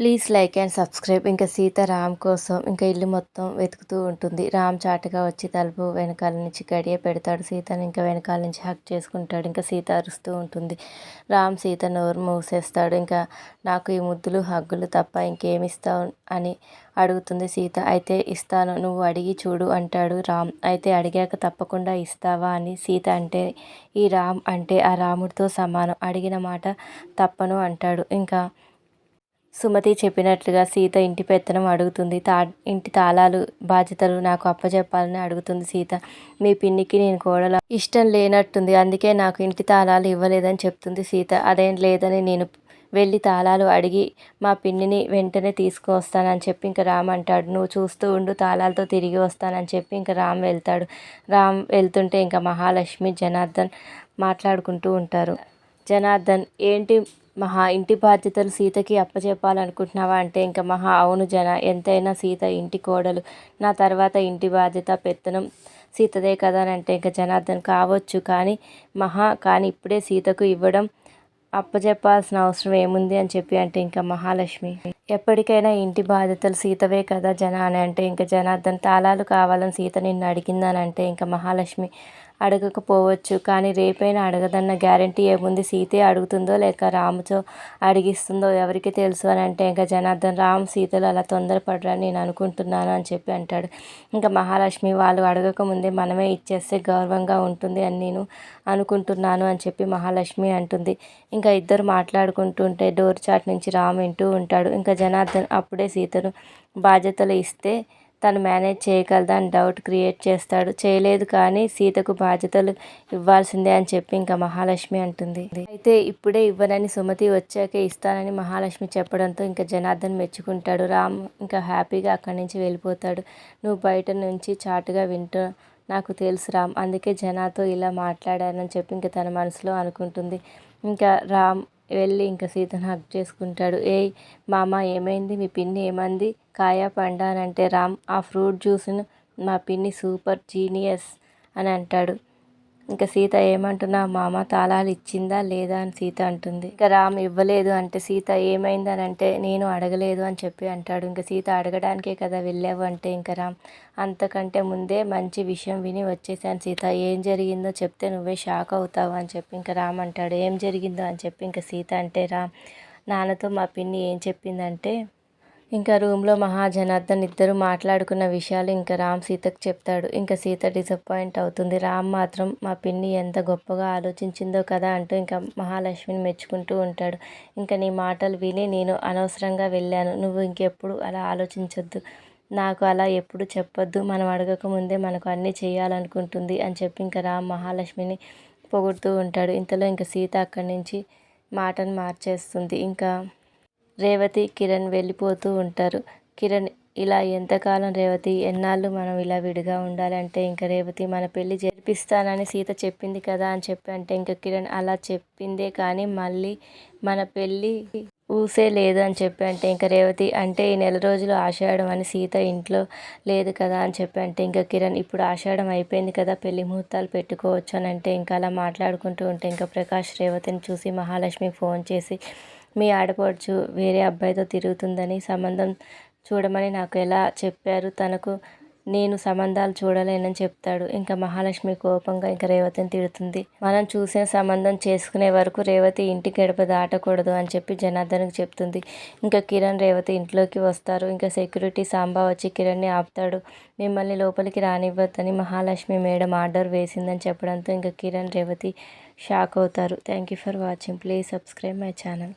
Please like and subscribe. ఇంకా సీత రామ్ కోసం ఇంకా ఇల్లు మొత్తం వెతుకుతూ ఉంటుంది. రామ్ చాటుగా వచ్చి తలుపు వెనకాల నుంచి గడియ పెడతాడు. సీతను ఇంకా వెనకాల నుంచి హక్ చేసుకుంటాడు. ఇంకా సీత అరుస్తూ ఉంటుంది. రామ్ సీత నోరు మూసేస్తాడు. ఇంకా నాకు ఈ ముద్దులు హగ్గులు తప్ప ఇంకేమిస్తావు అని అడుగుతుంది సీత. అయితే ఇస్తాను నువ్వు అడిగి చూడు అంటాడు రామ్. అయితే అడిగాక తప్పకుండా ఇస్తావా అని సీత అంటే ఈ రామ్ అంటే ఆ రాముడితో సమానం. అడిగిన మాట తప్పను అంటాడు. ఇంకా సుమతి చెప్పినట్లుగా సీత ఇంటి పెత్తనం అడుగుతుంది. తా ఇంటి తాళాలు బాధ్యతలు నాకు అప్పచెప్పాలని అడుగుతుంది సీత. మీ పిన్నికి నేను కోడల. ఇష్టం లేనట్టుంది. అందుకే నాకు ఇంటి తాళాలు ఇవ్వలేదని చెప్తుంది సీత. అదేం లేదని నేను వెళ్ళి తాళాలు అడిగి మా పిన్నిని వెంటనే తీసుకువస్తానని చెప్పి ఇంకా రామ్ అంటాడు. నువ్వు చూస్తూ ఉండు తాళాలతో తిరిగి వస్తానని చెప్పి ఇంకా రామ్ వెళ్తాడు. రామ్ వెళ్తుంటే ఇంకా మహాలక్ష్మి జనార్దన్ మాట్లాడుకుంటూ ఉంటారు. జనార్దన్ ఏంటి మహా ఇంటి బాధ్యతలు సీతకి అప్పచెప్పాలనుకుంటున్నావా అంటే ఇంకా మహా అవును జన ఎంతైనా సీత ఇంటి కోడలు నా తర్వాత ఇంటి బాధ్యత పెత్తనం సీతదే కదా అని అంటే ఇంకా జనార్దన్ కావచ్చు కానీ మహా కానీ ఇప్పుడే సీతకు ఇవ్వడం అప్పచెప్పాల్సిన అవసరం ఏముంది అని చెప్పి అంటే ఇంకా మహాలక్ష్మి. ఎప్పటికైనా ఇంటి బాధ్యతలు సీతవే కదా జన అని అంటే ఇంకా జనార్దన్ తాళాలు కావాలని సీత నిన్ను అడిగిందని అంటే ఇంకా మహాలక్ష్మి. అడగకపోవచ్చు. కానీ రేపైనా అడగదన్న గ్యారంటీ ఏముంది? సీతే అడుగుతుందో లేక రాముతో అడిగిస్తుందో ఎవరికి తెలుసు అని అంటే ఇంకా జనార్దన్ రామ్ సీతలు అలా తొందరపడరని నేను అనుకుంటున్నాను అని చెప్పి అంటాడు. ఇంకా మహాలక్ష్మి వాళ్ళు అడగకముందే మనమే ఇచ్చేస్తే గౌరవంగా ఉంటుంది అని నేను అనుకుంటున్నాను అని చెప్పి మహాలక్ష్మి అంటుంది. ఇంకా ఇద్దరు మాట్లాడుకుంటుంటే డోర్ చాట్ నుంచి రామ్ వింటూ ఉంటాడు. ఇంకా జనార్దన్ అప్పుడే సీతను బాధ్యతలు ఇస్తే తను మేనేజ్ చేయగలదా అని డౌట్ క్రియేట్ చేస్తాడు. చేయలేదు కానీ సీతకు బాధ్యతలు ఇవ్వాల్సిందే అని చెప్పి ఇంకా మహాలక్ష్మి అంటుంది. అయితే ఇప్పుడే ఇవ్వనని సుమతి వచ్చాకే ఇస్తానని మహాలక్ష్మి చెప్పడంతో ఇంకా జనార్దన్ మెచ్చుకుంటాడు. రామ్ ఇంకా హ్యాపీగా అక్కడి నుంచి వెళ్ళిపోతాడు. నువ్వు బయట నుంచి చాటుగా వింటూ నాకు తెలుసు రామ్ అందుకే జనాతో ఇలా మాట్లాడానని చెప్పి ఇంకా తన మనసులో అనుకుంటుంది. ఇంకా రామ్ వెళ్ళి ఇంకా సీతను హక్ చేసుకుంటాడు. ఏయ్ మామ ఏమైంది? మీ పిన్ని ఏమంది? కాయ పండా అని అంటే రామ్ ఆ ఫ్రూట్ జ్యూస్ను మా పిన్ని సూపర్ జీనియస్ అని అంటాడు. ఇంకా సీత ఏమంటున్నా మామ తాళాలు ఇచ్చిందా లేదా? అని సీత అంటుంది. ఇంకా రామ్ ఇవ్వలేదు అంటే సీత ఏమైంది అని అంటే నేను అడగలేదు అని చెప్పి అంటాడు. ఇంకా సీత అడగడానికే కదా వెళ్ళావు అంటే ఇంకా రామ్ అంతకంటే ముందే మంచి విషయం విని వచ్చేసాను సీత. ఏం జరిగిందో చెప్తే నువ్వే షాక్ అవుతావు అని చెప్పి ఇంకా రామ్ అంటాడు. ఏం జరిగిందో అని చెప్పి ఇంకా సీత అంటే రామ్ నాన్నతో మా పిన్ని ఏం చెప్పిందంటే ఇంకా రూమ్లో మహాజనార్దన్ ఇద్దరు మాట్లాడుకున్న విషయాలు ఇంకా రామ్ సీతకు చెప్తాడు. ఇంకా సీత డిసప్పాయింట్ అవుతుంది. రామ్ మాత్రం మా పిన్ని ఎంత గొప్పగా ఆలోచించిందో కదా అంటూ ఇంకా మహాలక్ష్మిని మెచ్చుకుంటూ ఉంటాడు. ఇంకా నీ మాటలు విని నేను అనవసరంగా వెళ్ళాను. నువ్వు ఇంకెప్పుడు అలా ఆలోచించొద్దు. నాకు అలా ఎప్పుడు చెప్పొద్దు. మనం అడగక ముందే మనకు అన్నీ చేయాలనుకుంటుంది అని చెప్పి ఇంకా రామ్ మహాలక్ష్మిని పొగుడుతూ ఉంటాడు. ఇంతలో ఇంకా సీత అక్కడి నుంచి మాటను మార్చేస్తుంది. ఇంకా రేవతి కిరణ్ వెళ్ళిపోతూ ఉంటారు. కిరణ్ ఇలా ఎంతకాలం రేవతి? ఎన్నాళ్ళు మనం ఇలా విడిగా ఉండాలంటే ఇంకా రేవతి మన పెళ్ళి జరిపిస్తానని సీత చెప్పింది కదా అని చెప్పి అంటే ఇంకా కిరణ్ అలా చెప్పిందే కానీ మళ్ళీ మన పెళ్ళి ఊసే లేదు అని చెప్పి అంటే ఇంకా రేవతి అంటే ఈ నెల రోజులు ఆషాఢం అని సీత ఇంట్లో లేదు కదా అని చెప్పి అంటే ఇంకా కిరణ్ ఇప్పుడు ఆషాఢం అయిపోయింది కదా పెళ్ళి ముహూర్తాలు పెట్టుకోవచ్చు అని అంటే ఇంకా అలా మాట్లాడుకుంటూ ఉంటే ఇంకా ప్రకాష్ రేవతిని చూసి మహాలక్ష్మి ఫోన్ చేసి మీ ఆడపడుచు వేరే అబ్బాయితో తిరుగుతుందని సంబంధం చూడమని నాకు ఎలా చెప్పారు? తనకు నేను సంబంధాలు చూడలేనని చెప్తాడు. ఇంకా మహాలక్ష్మి కోపంగా ఇంకా రేవతిని తిడుతుంది. మనం చూసిన సంబంధం చేసుకునే వరకు రేవతి ఇంటి గడప దాటకూడదు అని చెప్పి జనార్దన్కి చెప్తుంది. ఇంకా కిరణ్ రేవతి ఇంట్లోకి వస్తారు. ఇంకా సెక్యూరిటీ సాంబా వచ్చి కిరణ్ని ఆపుతాడు. మిమ్మల్ని లోపలికి రానివ్వద్దని మహాలక్ష్మి మేడం ఆర్డర్ వేసిందని చెప్పడంతో ఇంకా కిరణ్ రేవతి షాక్ అవుతారు. Thank you for watching. Please subscribe my channel.